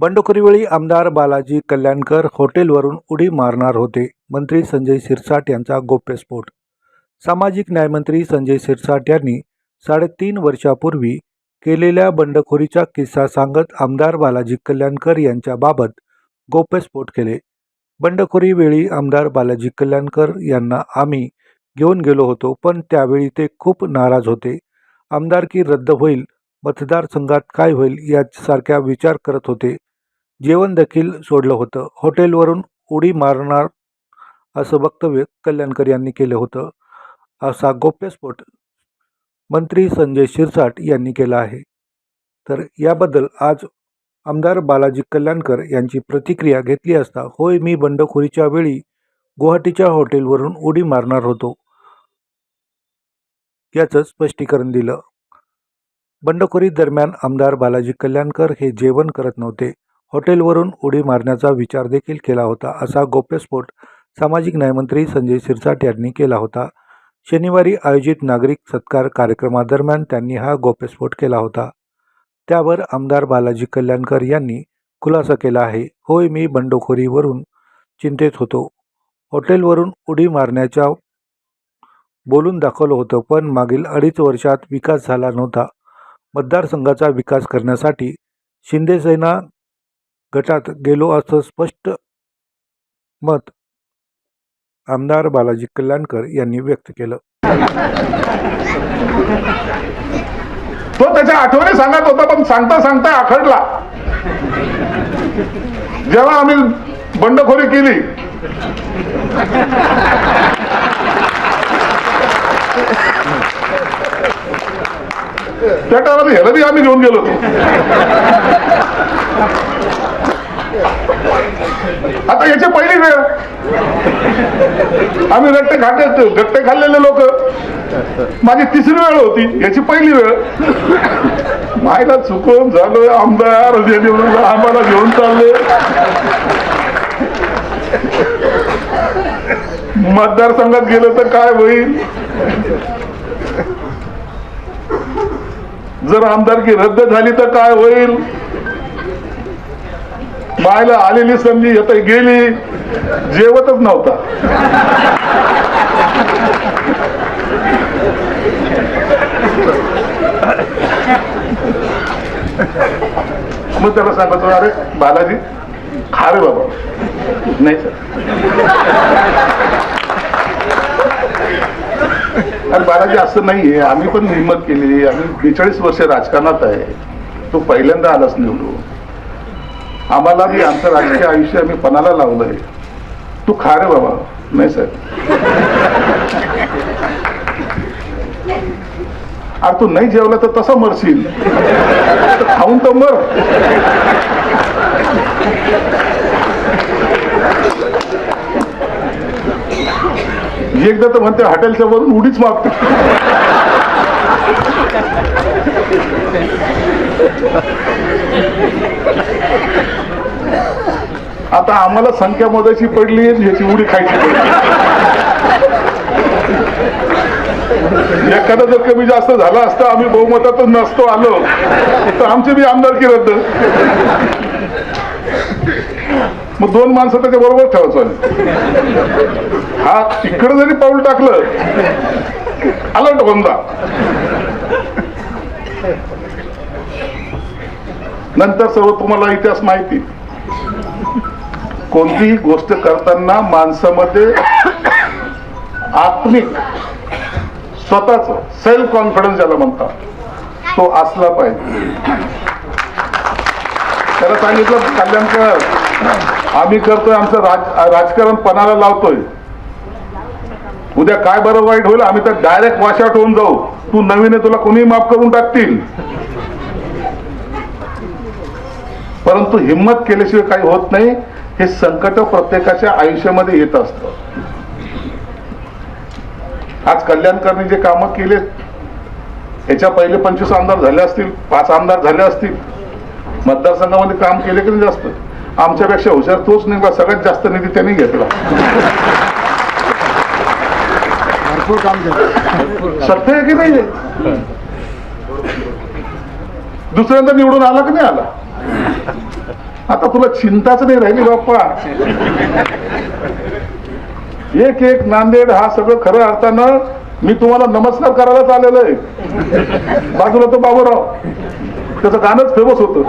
बंडखोरीवेळी आमदार बालाजी कल्याणकर हॉटेलवरून उडी मारणार होते. मंत्री संजय शिरसाट यांचा गोप्यस्फोट. सामाजिक न्यायमंत्री संजय शिरसाट यांनी साडेतीन वर्षापूर्वी केलेल्या बंडखोरीचा किस्सा सांगत आमदार बालाजी कल्याणकर यांच्याबाबत गोप्यस्फोट केले. बंडखोरीवेळी आमदार बालाजी कल्याणकर यांना आम्ही घेऊन गेलो होतो पण त्यावेळी ते खूप नाराज होते. आमदारकी रद्द होईल मतदारसंघात काय होईल यासारख्या विचार करत होते. जेवण देखील सोडलं होतं. हॉटेलवरून उडी मारणार असं वक्तव्य कल्याणकर यांनी केलं होतं असा गोप्यस्फोट मंत्री संजय शिरसाट यांनी केला आहे. तर याबद्दल आज आमदार बालाजी कल्याणकर यांची प्रतिक्रिया घेतली असता होय मी बंडखोरीच्या वेळी गुवाहाटीच्या हॉटेलवरून उडी मारणार होतो याचं स्पष्टीकरण दिलं. बंडखोरी दरम्यान आमदार बालाजी कल्याणकर हे जेवण करत नव्हते. हॉटेलवरून उडी मारण्याचा विचार देखील केला होता असा गोप्यस्फोट सामाजिक न्यायमंत्री संजय शिरसाट यांनी केला होता. शनिवारी आयोजित नागरिक सत्कार कार्यक्रमादरम्यान त्यांनी हा गोप्यस्फोट केला होता. त्यावर आमदार बालाजी कल्याणकर यांनी खुलासा केला आहे. होय मी बंडखोरीवरून चिंतेत होतो. हॉटेलवरून उडी मारण्याच्या बोलून दाखवलं होतं पण मागील अडीच वर्षात विकास झाला नव्हता. मतदारसंघाचा विकास करण्यासाठी शिंदेसेना गटात गेलो असं स्पष्ट मत आमदार बालाजी कल्याणकर यांनी व्यक्त केलं. तो त्याच्या आठवणी सांगत होता पण सांगता सांगता आखडला. जेव्हा आम्ही बंडखोरी केली. त्या टायमाला ह्याला आम्ही घेऊन गेलो. आता याची पहिली वेळ. आम्ही रट्टे खाते गट्टे खाल्लेले लोक. माझी तिसरी वेळ होती याची पहिली वेळ. मायला चुकून झालोय आमदार आम्हाला घेऊन चालले. मतदारसंघात गेलं तर काय होईल? जर आमदारकी रद्द झाली तर काय होईल? मायला आलेली संधी आता गेली. जेवतच नव्हता. मग त्याला सांगतो अरे बालाजी खा रे बाबा. नाही सर. अरे बालाजी असं नाहीये. आम्ही पण हिंमत केली. आम्ही बेचाळीस वर्ष राजकारणात आहे. तो पहिल्यांदा आलाच निवडू आम्हाला मी आमचं राजकीय आयुष्य आम्ही पणाला लावलंय. तू खा रे बाबा. नाही सर अरे तू नाही जेवला तर तसा मरशील. तर खाऊन तर मर. एकदा तर म्हणते हॉटेलच्या वरून उडीच मागते. आता आम्हाला संख्या मोजायची पडली ह्याची उडी खायची पडली. एखादा जर कमी जास्त झाला असता आम्ही बहुमतातच नसतो आलो. तर आमची बी आमदारकी रद्द? मग दोन माणसं त्याच्या बरोबर ठेवायचं हा तिकडे जरी पाऊल टाकलं आलं होऊन नंतर सर्व तुम्हाला इतिहास माहिती. कोणतीही गोष्ट करताना माणसामध्ये आत्मिक स्वतःच सेल्फ कॉन्फिडन्स ज्याला म्हणतात तो असला पाहिजे. त्याला सांगितलं कल्याणकर आम्ही करतोय आमचं राज राजकारण पणाला लावतोय. उद्या काय बरं वाईट होईल आम्ही तर डायरेक्ट वॉशआउट होऊन जाऊ. तू नवीन तुला कोणी माफ करून टाकतील. परंतु हिंमत केल्याशिवाय काही होत नाही. हे संकट प्रत्येकाच्या आयुष्यामध्ये येत असत. आज कल्याणकरने जे कामं केलेत याच्या पहिले पंचवीस आमदार झाले असतील पाच आमदार झाले असतील. मतदारसंघामध्ये काम केले की जास्त? आमच्यापेक्षा हुशार तोच निघला सगळ्यात जास्त निधी त्यांनी घेतला. भरपूर काम केलं. सत्य आहे की नाही दुसऱ्यांदा निवडून आला की नाही आला? आता तुला चिंताच नाही राहिली बाप्पा? एक एक नांदेड हा सगळं खरं अर्थानं मी तुम्हाला नमस्कार करायलाच आलेलो आहे. बाजूला तो बाबूराव. त्याचं गाणंच फेमस होतं.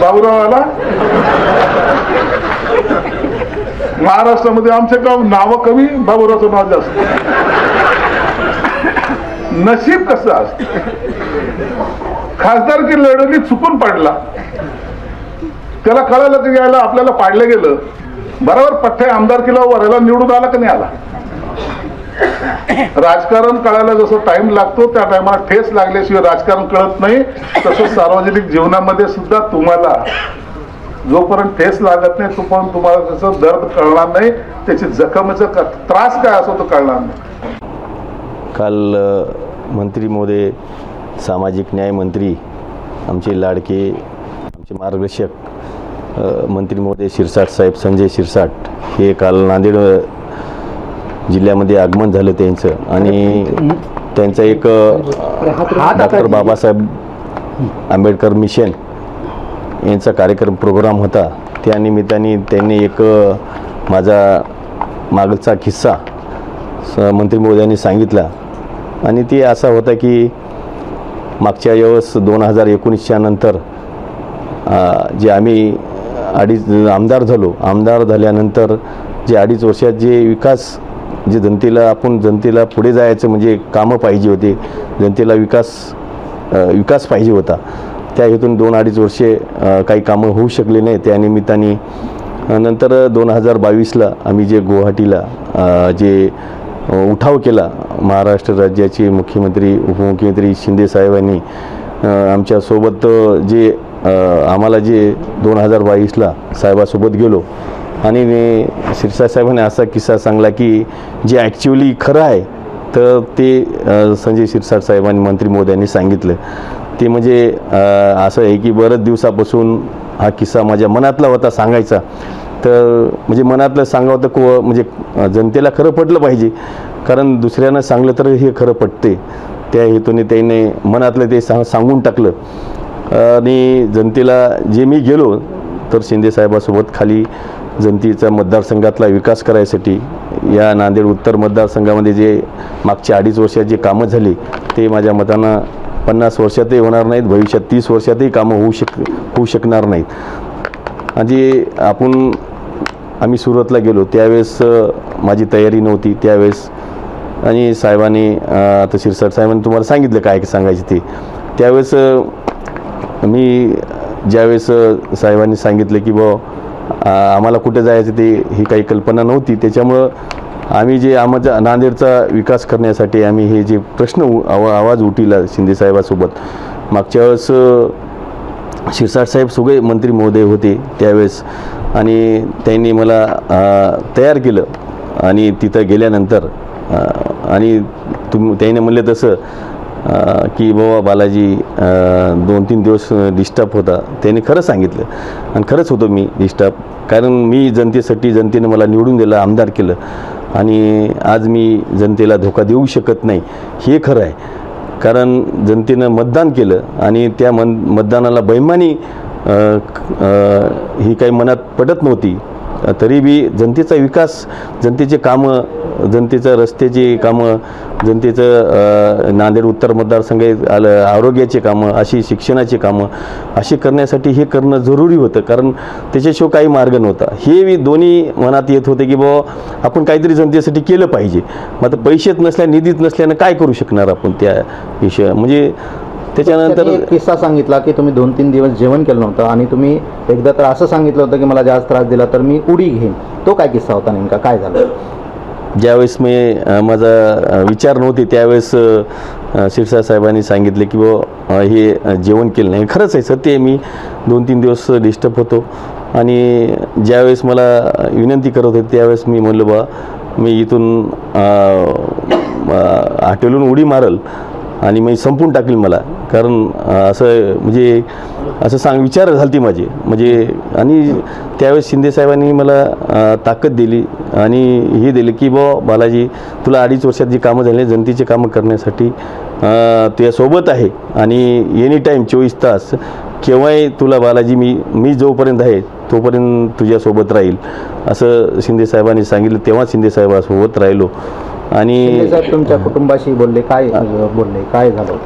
बाबूराव आला. महाराष्ट्रामध्ये आमचे गाव नाव कमी बाबूरावचं नाव जास्त. नशीब कसं असत? खासदारकी लढवली चुकून पडला. त्याला कळालं की यायला आपल्याला पाडलं गेलं. बरोबर पठ्ठे आमदारकीला वरायला निवडून आला की नाही आला? राजकारण कळायला जसं टाइम लागतो त्या टायमाला ठेस लागल्याशिवाय राजकारण कळत नाही. तसं सार्वजनिक जीवनामध्ये सुद्धा तुम्हाला जोपर्यंत ठेस लागत नाही तोपर्यंत तुम्हाला त्याचं दर्द कळणार नाही. त्याची जखमेचा त्रास काय असो तो कळणार नाही. काल मंत्री मोदे सामाजिक न्याय मंत्री आमचे लाडके आमचे मार्गदर्शक मंत्री मोदे शिरसाट साहेब संजय शिरसाट हे काल नांदेड जिल्ह्यामध्ये आगमन झालं त्यांचं. आणि त्यांचं एक डॉक्टर बाबासाहेब आंबेडकर मिशन यांचा कार्यक्रम प्रोग्राम होता. त्या निमित्ताने त्यांनी एक माझा मागचा किस्सा स मंत्री यांनी सांगितला. आणि ते असा होता की मागच्या वेळेस दोन हजार एकोणीसच्या नंतर जे आम्ही अडीच आमदार झालो आमदार झाल्यानंतर जे अडीच वर्षात जे विकास जे जनतेला आपण जनतेला पुढे जायचं म्हणजे कामं पाहिजे होते जनतेला विकास विकास पाहिजे होता. त्या हेतून दोन अडीच वर्षे काही कामं होऊ शकले नाही. त्या निमित्ताने नंतर दोन हजार बावीसला आम्ही जे गुवाहाटीला जे उठाव केला. महाराष्ट्र राज्याचे मुख्यमंत्री उपमुख्यमंत्री शिंदे साहेबांनी आमच्यासोबत जे आम्हाला जे दोन हजार बावीसला साहेबासोबत गेलो. आणि ने- असा किस्सा सांगला की जे ॲक्च्युली खरं आहे तर ते संजय शिरसाट साहेबांनी मंत्री मोदयांनी सांगितलं. ते म्हणजे असं आहे की बऱ्याच दिवसापासून हा किस्सा माझ्या मनातला होता सांगायचा. तर म्हणजे मनातलं सांगावं तर को म्हणजे जनतेला खरं पटलं पाहिजे. कारण दुसऱ्यानं सांगलं तर हे खरं पटते त्या हेतूने त्याने मनातलं ते सांग सांगून टाकलं. आणि जनतेला जे मी गेलो तर शिंदेसाहेबासोबत खाली जनतेचा मतदारसंघातला विकास करायसाठी या नांदेड उत्तर मतदारसंघामध्ये जे मागच्या अडीच वर्षात जे कामं झाली ते माझ्या मतानं पन्नास वर्षातही होणार नाहीत भविष्यात तीस वर्षातही कामं होऊ शक होऊ शकणार नाहीत. आणि आपण आम्ही सुरतला गेलो. त्यावेळेस माझी तयारी नव्हती. त्यावेळेस आणि साहेबांनी आता शिरसाट साहेबांनी तुम्हाला सांगितलं काय सांगायची ते. त्यावेळेस मी ज्यावेळेस साहेबांनी सांगितलं की बुवा आम्हाला कुठे जायचं ते ही काही कल्पना नव्हती. त्याच्यामुळं आम्ही जे आमचा नांदेडचा विकास करण्यासाठी आम्ही हे जे प्रश्न उ- आवा आवाज उठीला शिंदेसाहेबासोबत मागच्या वेळेस शिरसाट साहेब सगळे मंत्री महोदय होते. त्यावेळेस आणि त्यांनी मला तयार केलं. आणि तिथं गेल्यानंतर आणि तुम त्याने म्हणले तसं की बाबा बालाजी दोन तीन दिवस डिस्टर्ब होता. त्याने खरं सांगितलं. आणि खरंच होतो मी डिस्टर्ब कारण मी जनतेसाठी जनतेने मला निवडून दिलं आमदार केलं. आणि आज मी जनतेला धोका देऊ शकत नाही. हे खरं आहे. कारण जनतेनं मतदान केलं. आणि त्या मन मतदानाला बैमानी ही काही मनात पडत नव्हती. तरी बी जनतेचा विकास जनतेचे कामं जनतेचं रस्त्याची कामं जनतेचं नांदेड उत्तर मतदारसंघ आलं आरोग्याची कामं अशी शिक्षणाची कामं अशी करण्यासाठी हे करणं जरुरी होतं. कारण त्याच्याशिवाय काही मार्ग नव्हता. हे बी दोन्ही मनात येत होते की बाबा आपण काहीतरी जनतेसाठी केलं पाहिजे. मग आता पैसेच नसल्या निधीत नसल्यानं काय करू शकणार आपण त्या विषय म्हणजे त्याच्यानंतर एक किस्सा सांगितला की तुम्ही दोन तीन दिवस जेवण केलं नव्हतं आणि तुम्ही एकदा तर असं सांगितलं होतं की मला जास्त त्रास दिला तर मी उडी घेईन. तो काय किस्सा होता नेमका? काय झालं? ज्यावेळेस मी माझा विचार नव्हते त्यावेळेस अ, शिरसाट साहेबांनी सांगितले की अ, हे जेवण केलं नाही. खरंच आहे सत्य आहे मी दोन तीन दिवस डिस्टर्ब होतो. आणि ज्यावेळेस मला विनंती करत होते त्यावेळेस मी म्हणलं बा मी इथून हॉटेलहून उडी मारल. आणि मी संपून टाकेल मला. कारण असं म्हणजे असं सांग विचार झालती माझी. म्हणजे आणि त्यावेळेस शिंदेसाहेबांनी मला ताकद दिली आणि हे दिले की बा बालाजी तुला अडीच वर्षात जी कामं झाली जनतेची कामं करण्यासाठी तुझ्यासोबत आहे. आणि एनी टाईम चोवीस तास केव्हाही तुला बालाजी मी मी जोपर्यंत आहे तोपर्यंत तुझ्यासोबत राहील. असं शिंदेसाहेबांनी सांगितलं. तेव्हा शिंदेसाहेबासोबत राहिलो. आणि साहेब तुमच्या कुटुंबाशी बोलले काय बोलले काय झालं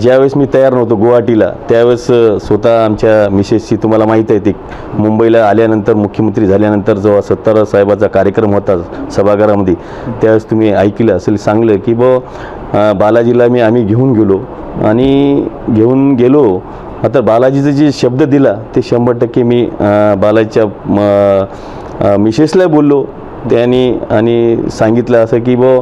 ज्यावेळेस मी तयार नव्हतो गुवाहाटीला त्यावेळेस स्वतः आमच्या मिसेसची तुम्हाला माहीत आहे ते मुंबईला आल्यानंतर मुख्यमंत्री झाल्यानंतर जेव्हा सत्तार साहेबाचा कार्यक्रम होता सभागृहामध्ये त्यावेळेस तुम्ही ऐकलं असेल सांगलं की ब बालाजीला मी आम्ही घेऊन गेलो आणि घेऊन गेलो. आता बालाजीचा जे शब्द दिला ते शंभर टक्के मी बालाजीच्या मिसेसला बोललो. त्यांनी आणि सांगितलं असं की ब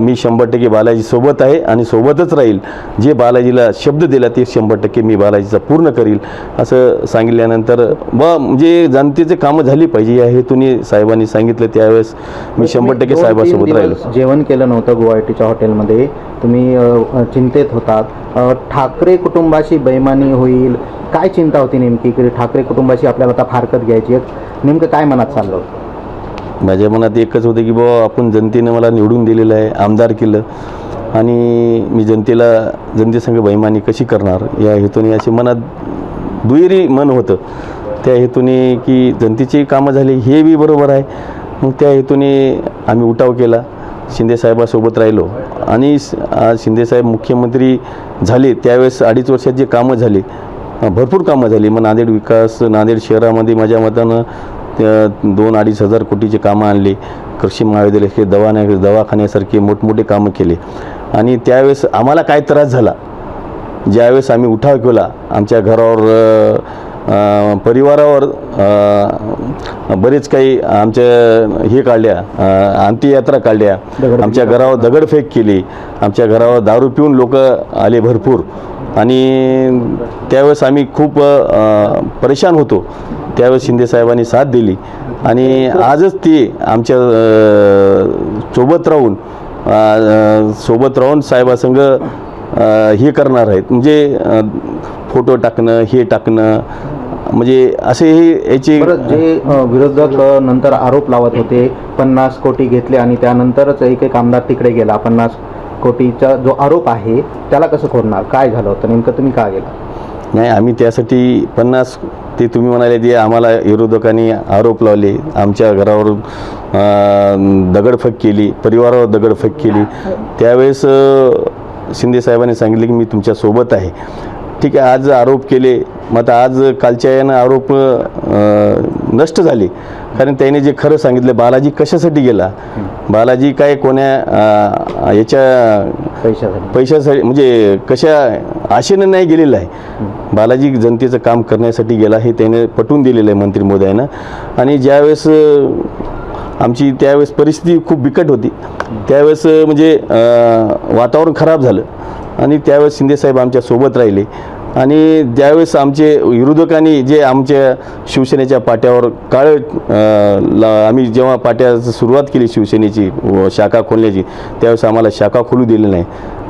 मी शंभर टक्के बालाजी सोबत आहे आणि सोबतच राहील. जे बालाजीला शब्द दिला ते शंभर टक्के मी बालाजीचा पूर्ण करील. असं सांगितल्यानंतर ब म्हणजे जनतेचे कामं झाली पाहिजे या हेतूने साहेबांनी सांगितलं. त्यावेळेस मी शंभर टक्के साहेबासोबत राहिलो. जेवण केलं नव्हतं गुवाहाटीच्या हॉटेलमध्ये. तुम्ही चिंतेत होतात. ठाकरे कुटुंबाशी बैमानी होईल. काय चिंता होती नेमकी? की ठाकरे कुटुंबाशी आपल्याला आता फारकत घ्यायची आहे नेमकं काय मनात चाललं होतं? माझ्या मनात एकच होतं की बाबा आपण जनतेनं मला निवडून दिलेलं आहे आमदार केलं. आणि मी जनतेला जनतेसंग बैमानी कशी करणार? या हेतूने असे मनात दुहेरी मन होतं. त्या हेतूने की जनतेची कामं झाली हे बी बरोबर आहे. मग त्या हेतूने आम्ही उठाव केला. शिंदेसाहेबासोबत राहिलो. आणि आज शिंदेसाहेब मुख्यमंत्री झाले त्यावेळेस अडीच वर्षात जे कामं झाली भरपूर कामं झाली. मग नांदेड विकास नांदेड शहरामध्ये माझ्या मतानं त्या दोन अडीच हजार कोटीचे कामं आणली. कृषी महाविद्यालय दवाने दवाखान्यासारखे मोठमोठे कामं केले. आणि त्यावेळेस आम्हाला काय त्रास झाला? ज्यावेळेस आम्ही उठाव केला आमच्या घरावर परिवारावर बरेच काही आमच्या हे काढल्या अंत्ययात्रा काढल्या. आमच्या घरावर दगडफेक केली. आमच्या घरावर दारू पिऊन लोक आले भरपूर. आणि त्यावेळेस आम्ही खूप परेशान होतो. त्यावेळेस शिंदेसाहेबांनी साथ दिली. आणि आजच ते आमच्यासोबत राहून सोबत राहून साहेबासंग हे करणार आहेत. म्हणजे फोटो टाकणं हे टाकणं म्हणजे असे हे याचे जे विरोधक नंतर आरोप लावत होते पन्नास कोटी घेतले आणि त्यानंतरच एक एक आमदार तिकडे गेला पन्नास कोटीचा जो आरोप आहे त्याला कसं खोडणार? काय झालं होतं? नेमकं तुम्ही का गेला? नाही आम्ही त्यासाठी पन्नास ते तुम्ही म्हणाले ते आम्हाला विरोधकांनी आरोप लावले आमच्या घरावर दगडफेक केली परिवारावर दगडफेक केली. त्यावेळेस शिंदे साहेबांनी सांगितले की मी तुमच्यासोबत आहे. ठीक आहे आज आरोप केले. मग आता आज कालच्या यानं आरोप नष्ट झाले. कारण त्याने जे खरं सांगितलं बालाजी कशासाठी गेला? बालाजी काय कोण्या याच्या पैशासाठी. पैशासाठी म्हणजे कशा आशेनं नाही गेलेलं आहे. बालाजी जनतेचं काम करण्यासाठी गेला हे त्याने पटवून दिलेलं आहे मंत्री महोदयानं आणि ज्यावेळेस आमची त्यावेळेस परिस्थिती खूप बिकट होती. त्यावेळेस म्हणजे वातावरण खराब झालं. आणि त्यावेळेस शिंदेसाहेब आमच्यासोबत राहिले. आणि ज्यावेळेस आमचे विरोधकांनी जे आमच्या शिवसेनेच्या पाट्यावर काळ आम्ही जेव्हा पाट्या सुरुवात केली शिवसेनेची व शाखा खोलण्याची त्यावेळेस आम्हाला शाखा खोलू दिली नाही.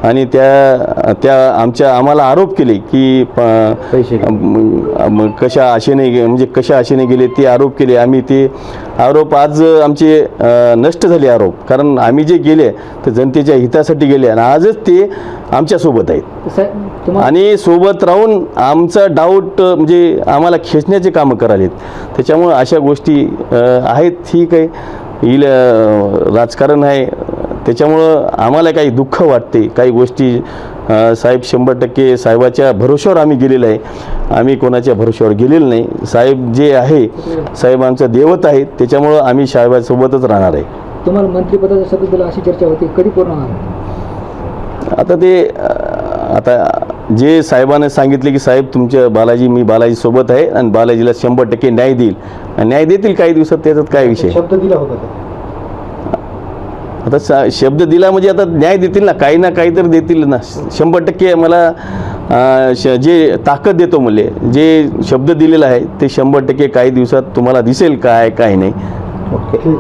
आणि त्या त्या आमच्या आम्हाला आरोप केले की कशा आशेने म्हणजे कशा आशेने गेले ते आरोप केले. आम्ही ते आरोप आज आमचे नष्ट झाले आरोप. कारण आम्ही जे गेले ते जनतेच्या हितासाठी गेले आणि आजच ते आमच्यासोबत आहेत. आणि सोबत राहून आमचा डाऊट म्हणजे आम्हाला खेचण्याचे कामं करालेत. त्याच्यामुळं अशा गोष्टी आहेत. ठीक आहे. येईल अ, राजकारण आहे. त्याच्यामुळं आम्हाला काही दुःख वाटते काही गोष्टी साहेब शंभर टक्के साहेबाच्या भरोश्यावर आम्ही गेलेलो आहे. आम्ही कोणाच्या भरोश्यावर गेलेलो नाही. साहेब जे आहे साहेब आमचं देवत आहेत त्याच्यामुळं आम्ही साहेबासोबतच राहणार आहे. तुम्हाला मंत्रिपदाचा शब्द दिला अशी चर्चा होती कधी पूर्ण होणार? आता ते आता जे साहेबांनी सांगितले की साहेब तुमच्या बालाजी मी बालाजी सोबत आहे आणि बालाजीला शंभर टक्के न्याय देईल. आणि न्याय देतील काही दिवसात त्याच्यात काय विषय? शब्द दिला होता आता सा शब्द दिला म्हणजे आता न्याय देतील ना काही ना काही तर देतील ना. शंभर टक्के मला श- जे ताकद देतो मुले जे शब्द दिलेला आहे ते शंभर टक्के काही दिवसात तुम्हाला दिसेल काय काय नाही. ओके.